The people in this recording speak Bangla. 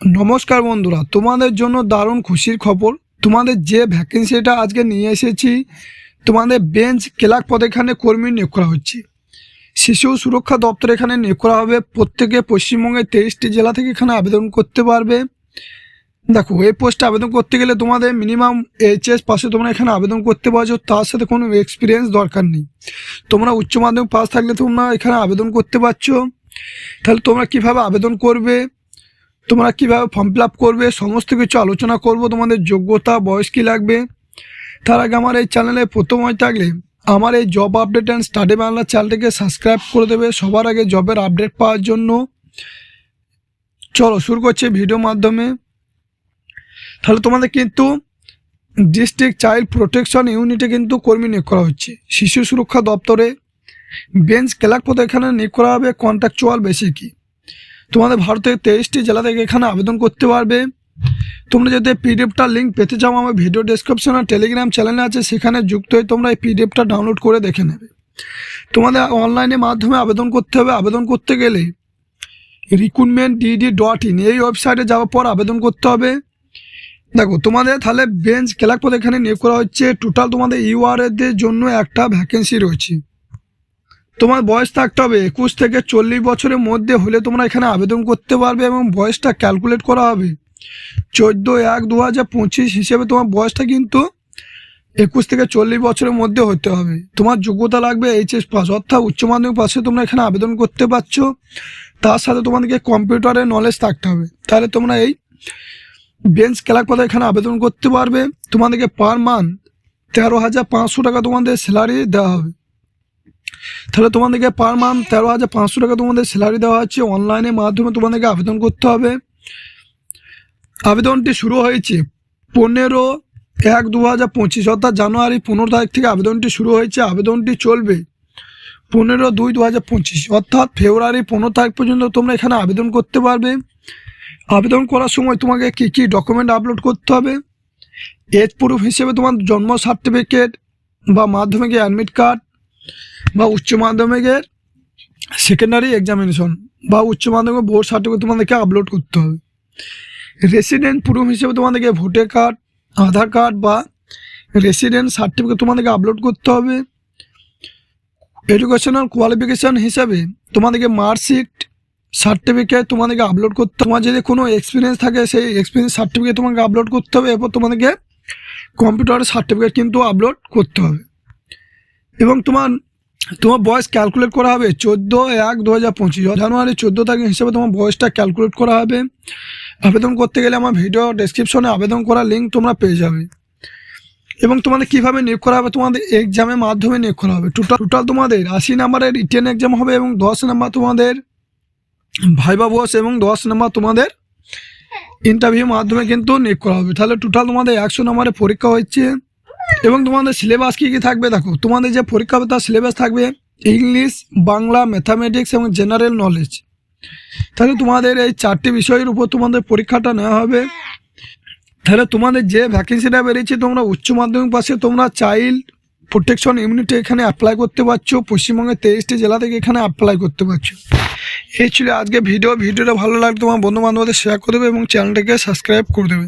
নমস্কার বন্ধুরা, তোমাদের জন্য দারুণ খুশির খবর। তোমাদের যে ভ্যাকেন্সিটা আজকে নিয়ে এসেছি, তোমাদের বেঞ্চ ক্লার্ক পদে এখানে কর্মী নিয়োগ করা হচ্ছে। শিশু সুরক্ষা দপ্তর এখানে নিয়োগ করা হবে। প্রত্যেকে পশ্চিমবঙ্গের তেইশটি জেলা থেকে এখানে আবেদন করতে পারবে। দেখো, এই পোস্টে আবেদন করতে গেলে তোমাদের মিনিমাম এইচএস পাশে তোমরা এখানে আবেদন করতে পারছ। তার সাথে কোনো এক্সপিরিয়েন্স দরকার নেই। তোমরা উচ্চ মাধ্যমিক পাস থাকলে তোমরা এখানে আবেদন করতে পারছ। তাহলে তোমরা কীভাবে আবেদন করবে? তোমরা কীভাবে ফর্ম ফিল করবে, সমস্ত কিছু আলোচনা করব, তোমাদের যোগ্যতা, বয়স কী লাগবে? তার আগে আমার এই চ্যানেলে প্রথম হয়ে থাকলে আমার এই job update and study Bangla চ্যানেলটিকে সাবস্ক্রাইব করে দেবে। সবার আগে জবের আপডেট পাওয়ার জন্য। চলো শুরু করছে ভিডিও মাধ্যমে। তাহলে তোমাদের কিন্তু ডিস্ট্রিক্ট চাইল্ড প্রোটেকশন ইউনিটে কিন্তু কর্মী নিয়োগ করা হচ্ছে। শিশু সুরক্ষা দপ্তরে বেঞ্চ ক্লার্ক পদে এখানে নিয়োগ করা হবে। কন্ট্রাকচুয়াল বেশি কি তোমাদের ভারতের তেইশটি জেলা থেকে এখানে আবেদন করতে পারবে। তোমরা যদি পিডিএফটার লিঙ্ক পেতে চাও, আমার ভিডিও ডেসক্রিপশন আর টেলিগ্রাম চ্যানেলে আছে, সেখানে যুক্ত হয়ে তোমরা এই পিডিএফটা ডাউনলোড করে দেখে নেবে। তোমাদের অনলাইনে মাধ্যমে আবেদন করতে হবে। আবেদন করতে গেলে রিক্রুটমেন্ট ডিডি ডট ইন এই ওয়েবসাইটে যাওয়ার পর আবেদন করতে হবে। দেখো, তোমাদের তাহলে বেঞ্চ ক্লার্ক পদে এখানে নিয়োগ করা হচ্ছে। টোটাল তোমাদের ইউআরএদের জন্য একটা ভ্যাকেন্সি রয়েছে। তোমার বয়স থাকতে হবে, একুশ থেকে চল্লিশ বছরের মধ্যে হলে তোমরা এখানে আবেদন করতে পারবে এবং বয়সটা ক্যালকুলেট করা হবে। চোদ্দ এক দু হাজার পঁচিশ হিসেবে তোমার বয়সটা কিন্তু একুশ থেকে চল্লিশ বছরের মধ্যে হতে হবে। তোমার যোগ্যতা লাগবে এইচএস পাস, অর্থাৎ উচ্চ মাধ্যমিক পাশে তোমরা এখানে আবেদন করতে পারছ। তার সাথে তোমাদেরকে কম্পিউটারের নলেজ থাকতে হবে। তাহলে তোমরা এই বেঞ্চ ক্লার্ক পদে এখানে আবেদন করতে পারবে। তোমাদেরকে পার মান্থ তেরো হাজার পাঁচশো টাকা তোমাদের স্যালারি দেওয়া হবে। তাহলে তোমাদেরকে পার মান্থ তেরো হাজার পাঁচশো টাকা তোমাদের স্যালারি দেওয়া হচ্ছে। অনলাইনের মাধ্যমে তোমাদেরকে আবেদন করতে হবে। আবেদনটি শুরু হয়েছে পনেরো এক দু হাজার পঁচিশ, অর্থাৎ জানুয়ারি পনেরো তারিখ থেকে আবেদনটি শুরু হয়েছে। আবেদনটি চলবে পনেরো দুই দু হাজার পঁচিশ, অর্থাৎ ফেব্রুয়ারি পনেরো তারিখ পর্যন্ত তোমরা এখানে আবেদন করতে পারবে। আবেদন করার সময় তোমাকে কী কী ডকুমেন্ট আপলোড করতে হবে? এজ প্রুফ হিসেবে তোমার জন্ম সার্টিফিকেট বা মাধ্যমিকের অ্যাডমিট কার্ড বা উচ্চ মাধ্যমিকের সেকেন্ডারি এক্সামিনেশন বা উচ্চ মাধ্যমিক বোর্ড সার্টিফিকেট তোমাদেরকে আপলোড করতে হবে। রেসিডেন্ট প্রুফ হিসেবে তোমাদেরকে ভোটার কার্ড আধার কার্ড বা রেসিডেন্ট সার্টিফিকেট তোমাদেরকে আপলোড করতে হবে। এডুকেশনাল কোয়ালিফিকেশান হিসাবে তোমাদেরকে মার্কশিট সার্টিফিকেট তোমাদেরকে আপলোড করতে তোমার যদি কোনো এক্সপিরিয়েন্স থাকে, সেই এক্সপিরিয়েন্স সার্টিফিকেট তোমাকে আপলোড করতে হবে। এরপর তোমাদেরকে কম্পিউটারের সার্টিফিকেট কিন্তু আপলোড করতে হবে। এবং তোমার তোমার বয়স ক্যালকুলেট করা হবে চোদ্দ এক দু হাজার পঁচিশ জানুয়ারি চোদ্দ তারিখ হিসেবে তোমার বয়সটা ক্যালকুলেট করা হবে। আবেদন করতে গেলে আমার ভিডিও ডেসক্রিপশনে আবেদন করার লিঙ্ক তোমরা পেয়ে যাবে। এবং তোমাদের কীভাবে নিয়োগ করা হবে, তোমাদের এক্সামের মাধ্যমে নিয়োগ করা হবে। টোটাল টোটাল তোমাদের আশি নাম্বারের রিটেন এক্সাম হবে এবং দশ নাম্বার তোমাদের ভাইবা বস এবং দশ নাম্বার তোমাদের ইন্টারভিউ মাধ্যমে কিন্তু নিয়োগ করা হবে। তাহলে টোটাল তোমাদের একশো নাম্বারের পরীক্ষা হচ্ছে। এবং তোমাদের সিলেবাস কী কী থাকবে? দেখো, তোমাদের যে পরীক্ষা হবে তার সিলেবাস থাকবে ইংলিশ বাংলা ম্যাথামেটিক্স এবং জেনারেল নলেজ তাহলে তোমাদের এই চারটি বিষয়ের উপর তোমাদের পরীক্ষাটা নেওয়া হবে। তাহলে তোমাদের যে ভ্যাকেন্সিটা বেরিয়েছে, তোমরা উচ্চ মাধ্যমিক পাশে তোমরা চাইল্ড প্রোটেকশন ইউনিটে এখানে অ্যাপ্লাই করতে পারছ। পশ্চিমবঙ্গের তেইশটি জেলা থেকে এখানে অ্যাপ্লাই করতে পারছ। এই ছিল আজকে ভিডিও ভিডিওটা ভালো লাগলে তোমার বন্ধু বান্ধবদের শেয়ার করে দেবে এবং চ্যানেলটাকে সাবস্ক্রাইব করে দেবে।